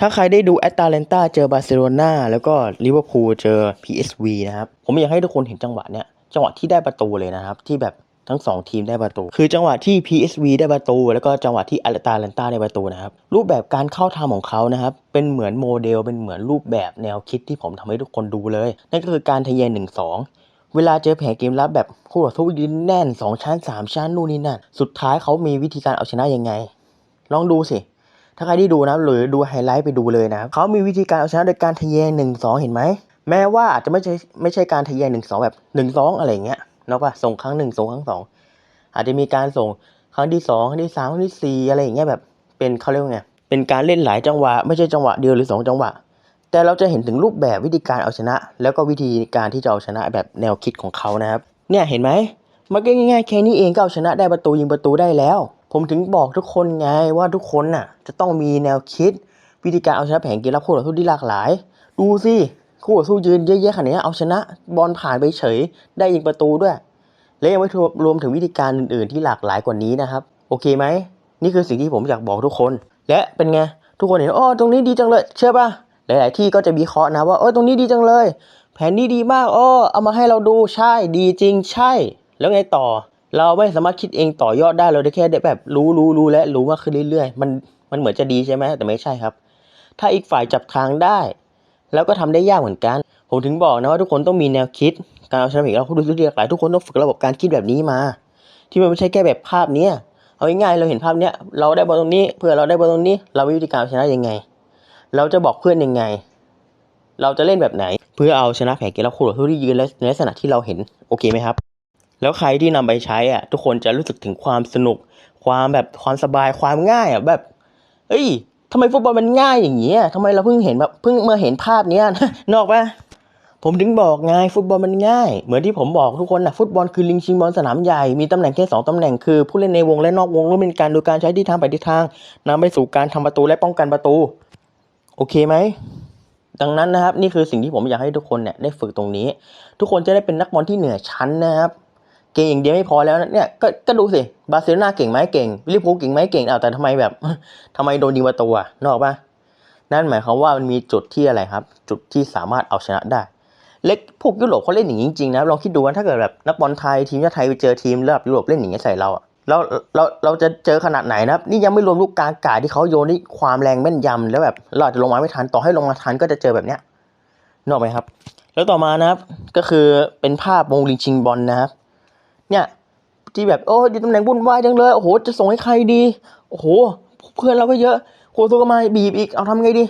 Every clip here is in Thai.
ถ้าใครได้ดูแอตแลนตาเจอบาร์เซโลนาแล้วก็ลิเวอร์พูลเจอ PSV นะครับ ผมอยากให้ทุกคนเห็นจังหวะเนี้ยจังหวะที่ได้ประตูเลยนะครับ ที่แบบทั้งสองทีมได้ประตู คือจังหวะที่ PSV ได้ประตู แล้วก็จังหวะที่แอตแลนตาได้ประตูนะครับ รูปแบบการเข้าทำของเขานะครับ เป็นเหมือนโมเดล เป็นเหมือนรูปแบบแนวคิดที่ผมทำให้ทุกคนดูเลย นั่นก็คือการทะเยานหนึ่งสองเวลาเจอแผนเกมรับแบบคู่ต่อสู้ยืนแน่น 2 ชั้น 3 ชั้นนู่นนี่นั่น สุดท้ายเขามีวิธีการเอาชนะยังไง ลองดูสิ ถ้าใครที่ดูนะหรือดูไฮไลท์ไปดูเลยนะเขามีวิธีการเอาชนะโดยการทะเยานหนึ่งสองเห็นไหม แม้ว่าอาจจะไม่ใช่ไม่ใช่การทะเยานหนึ่งสองแบบหนึ่งสองอะไรอย่างเงี้ยเนาะป่ะส่งครั้งหนึ่งส่งครั้งสองอาจจะมีการส่งครั้งที่สองครั้งที่สามครั้งที่สี่อะไรอย่างเงี้ยแบบ เป็นเขาเรียกว่าไงเป็นการเล่นหลายจังหวะ ไม่ใช่จังหวะเดียวหรือสองจังหวะ แต่เราจะเห็นถึงรูปแบบวิธีการเอาชนะ แล้วก็วิธีการที่จะเอาชนะแบบแนวคิดของเขานะครับเนี่ยเห็นไหมมันก็ง่ายๆแค่นี้เองก็เอาชนะได้ประตูยิงประตูได้แล้ว ผมถึงบอกทุกคนไงว่าทุกคนน่ะ จะต้องมีแนวคิด วิธีการเอาชนะแผงเกมรับคู่ต่อสู้ที่หลากหลาย ดูสิคู่ต่อสู้ยืนเยอะแยะขนาดนี้เอาชนะบอลผ่านไปเฉย ได้ยิงประตูด้วย และยังไม่รวมถึงวิธีการอื่น ๆ ที่หลากหลายกว่านี้นะครับ โอเคไหมนี่คือสิ่งที่ผมอยากบอกทุกคน และเป็นไงทุกคนเห็นอ๋อตรงนี้ดีจังเลย เชื่อป่ะหลาย ๆ ที่ก็จะวิเคราะห์นะว่าเออตรงนี้ดีจังเลย แผนนี้ดีมากอ้อเอามาให้เราดูใช่ดีจริงใช่ แล้วไงต่อ เราไม่สามารถคิดเองต่อยอดได้เราได้แค่ได้แบบรู้รู้รู้และรู้มากขึ้นเรื่อยๆ มันมันเหมือนจะดีใช่ไหมแต่ไม่ใช่ครับ ถ้าอีกฝ่ายจับทางได้ แล้วก็ทำได้ยากเหมือนกัน ผมถึงบอกนะว่าทุกคนต้องมีแนวคิด การเอาชนะเพลเราผู้ดูทุกหลากหลายทุกคนต้องฝึกระบบการคิดแบบนี้มา ที่มันไม่ใช่แค่แบบภาพเนี้ยเอาง่ายๆเราเห็นภาพเนี้ยเราได้บอลตรงนี้ เพื่อเราได้บอลตรงนี้ เรามีวิธีการเอาชนะยังไง เราจะบอกเพื่อนยังไง เราจะเล่นแบบไหน เพื่อเอาชนะแผนเกมรับคู่ต่อสู้ที่ยืนและในลักษณะที่เราเห็นโอเคไหมครับ แล้วใครที่นำไปใช้อะทุกคนจะรู้สึกถึงความสนุก ความแบบความสบายความง่ายอะแบบ เอ้ยทำไมฟุตบอลมันง่ายอย่างเงี้ยทำไมเราเพิ่งเห็นแบบเพิ่งมาเห็นภาพเนี้ยนออกปะผมถึงบอกไงฟุตบอลมันง่าย เหมือนที่ผมบอกทุกคนนะฟุตบอลคือลิงชิงบอลสนามใหญ่ มีตำแหน่งแค่สองตำแหน่งคือ ผู้เล่นในวงและนอกวงร่วมเป็นกันโดยการใช้ทิศทางไปทิศทางนำไปสู่การทำประตูและป้องกันประตู โอเคไหมดังนั้นนะครับ นี่คือสิ่งที่ผมอยากให้ทุกคนเนี่ยได้ฝึกตรงนี้ ทุกคนจะได้เป็นนักบอลที่เหนือชั้นนะครับ เก่งอย่างเดียวไม่พอแล้วนะเนี่ยก็ก็ดูสิบาร์เซโลนาเก่งไหมเก่งลิเวอร์พูลเก่งไหมเก่งอ้าวแต่ทำไมแบบทำไมโดนยิงประตูอะนอกปะนั่นหมายความว่ามันมีจุดที่อะไรครับ จุดที่สามารถเอาชนะได้ เล็กพวกยุโรปเขาเล่นอย่างนี้จริงๆนะลองคิดดูว่าถ้าเกิดแบบนักบอลไทยทีมชาติไทยไปเจอทีมระดับยุโรปเล่นอย่างนี้ยใส่เราอะเราเราเราจะเจอขนาดไหนนะครับ นี่ยังไม่รวมลูกกลางกาที่เขาโยนด้วยความแรงแม่นยำแล้วแบบเราอาจจะลงมาไม่ทันต่อให้ลงมาทันก็จะเจอแบบเนี้ยนึกออกไหมครับ แล้วต่อมานะครับก็คือเป็นภาพวงลิงชิงบอลนะครับ เนี่ยที่แบบโอ้ดีตำแหน่งวุ่นวายจังเลยโอ้โหจะส่งให้ใครดี โอ้โห เพื่อนเราก็เยอะโคตัวก็มาบีบอีกเอาทำไงดี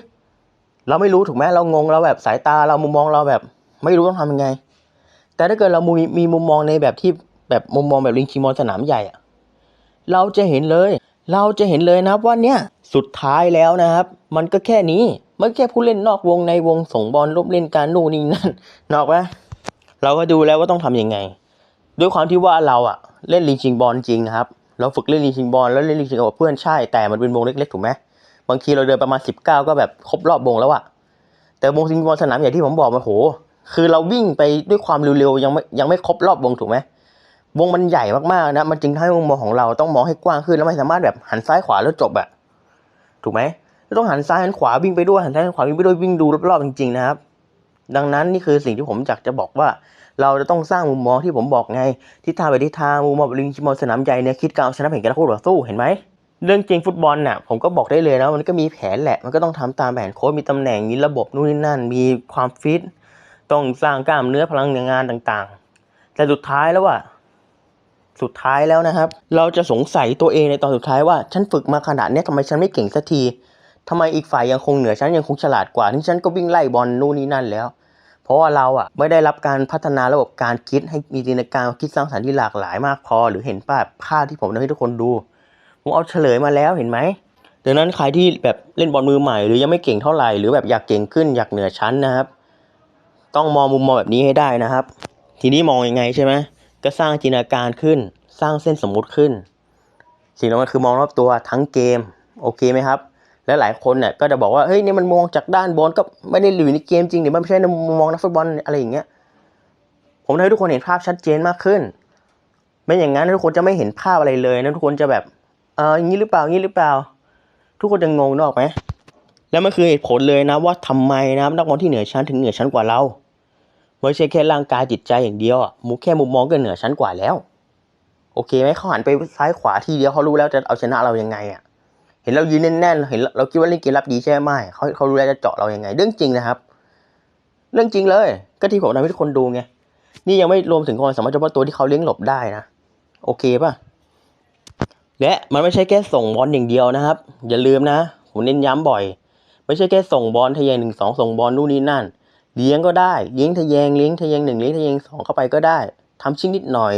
เราไม่รู้ถูกไหมเรางงเราแบบสายตาเรามุมมองเราแบบ ไม่รู้ต้องทำยังไง แต่ถ้าเกิดเรามีมีมุมมองในแบบที่แบบมุมมองแบบลิงคิงมอนสนามใหญ่อะเราจะเห็นเลย เราจะเห็นเลยนะครับว่าเนี่ยสุดท้ายแล้วนะครับ มันก็แค่นี้มันแค่ผู้เล่นนอกวงในวงส่งบอลลบเล่นการนู่นนี่นั่นนอกปะเราก็ดูแล้วว่าต้องทำยังไง ด้วยความที่ว่าเราอะเล่นลิงชิงบอลจริงครับ เราฝึกเล่นลิงชิงบอลแล้วเล่นลิงชิงกับเพื่อนใช่ แต่มันเป็นวงเล็กๆถูกไหมบางทีเราเดินประมาณ 19 ก็แบบครบรอบวงแล้วอะแต่วงชิงบอลสนามใหญ่ที่ผมบอกมาโห คือเราวิ่งไปด้วยความเร็วๆยังไม่ยังไม่ครบรอบวงถูกไหมวงมันใหญ่มากๆนะ มันจึงทำให้มุมมองของเราต้องมองให้กว้างขึ้นแล้วไม่สามารถแบบหันซ้ายขวาแล้วจบอะถูกไหมต้องหันซ้ายหันขวาวิ่งไปด้วยหันซ้ายหันขวาวิ่งไปด้วยวิ่งดูรอบๆจริงๆนะครับ ดังนั้นนี่คือสิ่งที่ผมอยากจะบอกว่า เราจะต้องสร้างมุมมองที่ผมบอกไงทิศทางไปทิศทางมุมมองลิงชิมอนสนามใหญ่เนี่ยคิดการเอาชนะแผนกรคู่ต่อสู้เห็นไหมเรื่องจริงฟุตบอลน่ะผมก็บอกได้เลยนะมันก็มีแผนแหละมันก็ต้องทำตามแผนโค้ชมีตำแหน่งมีระบบนู่นนี่นั่น มีความฟิตต้องสร้างกล้ามเนื้อพลังงานต่างๆ แต่สุดท้ายแล้วว่าสุดท้ายแล้วนะครับ เราจะสงสัยตัวเองในตอนสุดท้ายว่า ฉันฝึกมาขนาดนี้ทำไมฉันไม่เก่งสักทีทำไมอีกฝ่ายยังคงเหนือฉันยังคงฉลาดกว่าที่ฉันก็วิ่งไล่บอลนู่นนี่นั่นแล้ว เพราะว่าเราอะไม่ได้รับการพัฒนาระบบการคิดให้มีจินตนาการคิดสร้างสรรค์ที่หลากหลายมากพอ หรือเห็นภาพภาพที่ผมทำให้ทุกคนดู ผมเอาเฉลยมาแล้วเห็นไหมดังนั้นใครที่แบบเล่นบอลมือใหม่หรือยังไม่เก่งเท่าไหร่หรือแบบอยากเก่งขึ้นอยากเหนือชั้นนะครับ ต้องมองมุมมองแบบนี้ให้ได้นะครับ ทีนี้มองยังไงใช่ไหมก็สร้างจินตนาการขึ้น สร้างเส้นสมมุติขึ้น สิ่งนั้นคือมองรอบตัวทั้งเกมโอเคไหมครับ และหลายคนเนี่ยก็จะบอกว่าเฮ้ยนี่มันมองจากด้านบนก็ไม่ได้อยู่ในเกมจริงหรือมันไม่ใช่นมุมมองนักฟุตบอลอะไรอย่างเงี้ยผมทำให้ทุกคนเห็นภาพชัดเจนมากขึ้น ไม่อย่างนั้นทุกคนจะไม่เห็นภาพอะไรเลยนะทุกคนจะแบบเอออย่างนี้หรือเปล่าอย่างนี้หรือเปล่า ทุกคนจะงงนอกไหมและมันคือเหตุผลเลยนะว่าทำไมนะนักบอลที่เหนือชั้นถึงเหนือชั้นกว่าเราไม่ใช่แค่ร่างกายจิตใจอย่างเดียวมุกแค่มุมมองก็เหนือชั้นกว่าแล้ว โอเคไหมเขาหันไปซ้ายขวาทีเดียวเขารู้แล้วจะเอาชนะเรายังไงอะ เห็นเรายืนแน่นๆเห็นเราคิดว่าเล่นเกมรับดีใช่ไหมเขาเขารู้แล้วจะเจาะเรายังไง เรื่องจริงนะครับ เรื่องจริงเลย ก็ที่ผมทำให้ทุกคนดูไง นี่ยังไม่รวมถึงความสามารถเฉพาะตัวที่เขาเลี้ยงหลบได้นะ โอเคป่ะ และมันไม่ใช่แค่ส่งบอลอย่างเดียวนะครับ อย่าลืมนะ ผมเน้นย้ำบ่อย ไม่ใช่แค่ส่งบอลทะแยงหนึ่งสองส่งบอลนู่นนี่นั่น เลี้ยงก็ได้เลี้ยงทะแยงเลี้ยงทะแยงหนึ่งเลี้ยงทะแยงสองเข้าไปก็ได้ทำชิ้นนิดหน่อย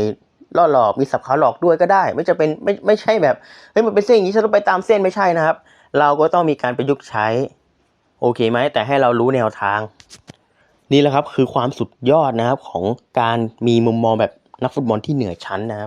ล่อหลอกมีสับขาหลอกด้วยก็ได้ ไม่จะเป็นไม่ไม่ใช่แบบเฮ้ยมันเป็นเส้นอย่างนี้ฉันต้องไปตามเส้นไม่ใช่นะครับ เราก็ต้องมีการประยุกต์ใช้ โอเคไหมแต่ให้เรารู้แนวทาง นี่แหละครับคือความสุดยอดนะครับของการมีมุมมองแบบนักฟุตบอลที่เหนือชั้นนะครับ